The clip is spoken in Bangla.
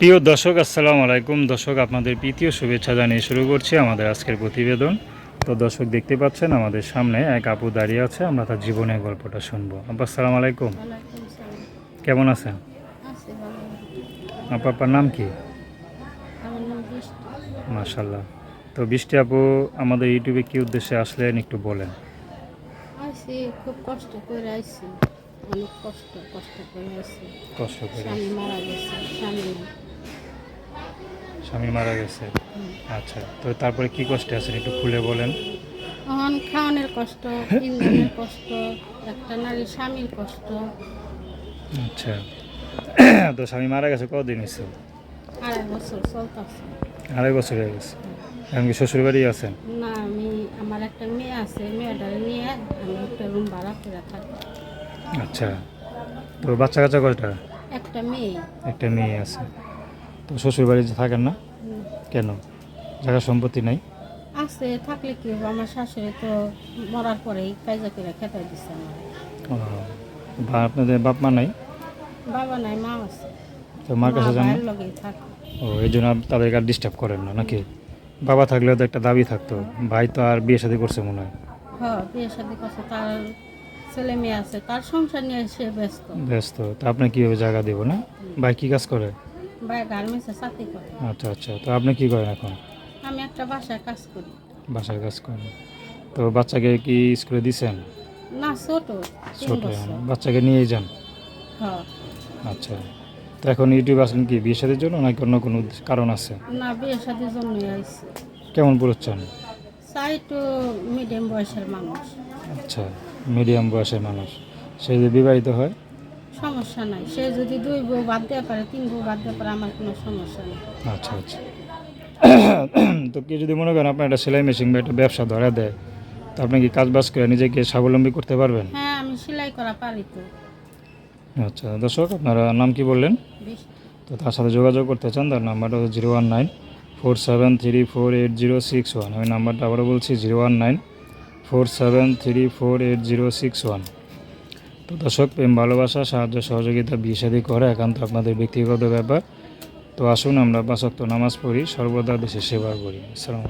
প্রিয় দর্শক আসসালামু আলাইকুম। দর্শক আপনাদের প্রীতীয় শুভেচ্ছা জানিয়ে শুরু করছি আমাদের আজকের প্রতিবেদন। তো দর্শক দেখতে পাচ্ছেন আমাদের সামনে এক আপু দাঁড়িয়ে আছে আমরা তার জীবনের গল্পটা শুনব। আপা আসসালামু আলাইকুম। কেমন আছেন? আছি আপা আপনার নাম কি? মাশাল্লাহ তো বৃষ্টি আপু আমাদের ইউটিউবে কি উদ্দেশ্যে আসলেন একটু বলেন। খুব কষ্ট করে আইসি। অনেক কষ্ট কষ্ট করে কষ্ট করে স্বামী মারা গেছে স্বামী। স্বামী মারা গেছে। আচ্ছা তো তারপরে কি কষ্টে আছেন? একটু খুলে বলেন। তখন খাওয়ানোর কষ্ট ইন্ধনের কষ্ট একটা নারী স্বামীর কষ্ট। আচ্ছা তো স্বামী মারা গেছে কদিন হয়েছে আড়াই বছর চলতেছে। আড়াই বছর হয়ে গেছে। এখন কি শ্বশুর বাড়ি আছেন? না আমি আমার একটা মেয়ে আছে মেয়েটার নিয়ে আমি একটা রুম ভাড়া করে থাকি। আচ্ছা তো বাচ্চা কাচ্চা কয়টা? একটা মেয়ে। একটা মেয়ে আছে। তো শ্বশুর বাড়িতে থাকেন না? কেন? জায়গা সম্পত্তি নাই? আছে থাকলে কি হবে? আমার শাশুড়ি তো মরার পরেই কাজা করে খেতে দিচ্ছে আমার আপনাদের বাপ মা নাই? বাবা নাই মা আছে। তো মার কাছে যান ও এই জন্য তাদেরকে আর ডিস্টার্ব করেন না নাকি? বাবা থাকলেও তো একটা দাবি থাকতো ভাই তো আর বিয়ে শাদী করছে মনে হয়। হ্যাঁ বিয়ে শাদি করছে তার ছেলে মেয়ে আছে তার সংসার নিয়ে সে ব্যস্ত। ব্যস্ত তো আপনি কীভাবে জায়গা দেবো না? ভাই কী কাজ করে? ভাই গার্মেন্টসে চাকরি করে। আচ্ছা আচ্ছা। তো আপনি কী করেন এখন? আমি একটা বাসায় কাজ করি। বাসায় কাজ করেন। তো বাচ্চাকে কি স্কুলে দিছেন? না ছোট ছোট বাচ্চাকে নিয়ে যান? হ্যাঁ। আচ্ছা। তো এখন ইউটিউব আসলেন কি বিয়ে শাদীর জন্য নাকি অন্য কোনো কারণ আছে? না বিয়ে শাদির জন্যই আইছি। কেমন পড়ছেন চাই তো মিডিয়াম বয়সের মানুষ। আচ্ছা মিডিয়াম বয়সের মানুষ। সে যদি বিবাহিত হয়? সমস্যা নাই। সে যদি দুই বউ বাদ দিতে পারে তিন বউ বাদ দিতে পারে আমার কোনো সমস্যা নেই। আচ্ছা আচ্ছা। তো কেউ যদি মনে করেন আপনার একটা সেলাই মেশিন বা একটা ব্যবসা ধরা দেয় তো আপনি কি কাজ বাজ করে নিজেকে স্বাবলম্বী করতে পারবেন? হ্যাঁ আমি সেলাই করা পারি তো। আচ্ছা দর্শক আপনারা নাম কি বললেন? তো তার সাথে যোগাযোগ করতে চান তার নাম্বারটা হচ্ছে zero one nine four seven three four eight zero six one. আমি নাম্বারটা আবারও বলছি zero one nine four seven three four eight zero six one. তো দর্শক, প্রেম, ভালোবাসা, সাহায্য, সহযোগিতা, বিয়ে করে একান্ত আপনাদের ব্যক্তিগত ব্যাপার। তো আসুন আমরা বাসক্ত নামাজ পড়ি, সর্বদা দেশের সেবা করি। আসসালামু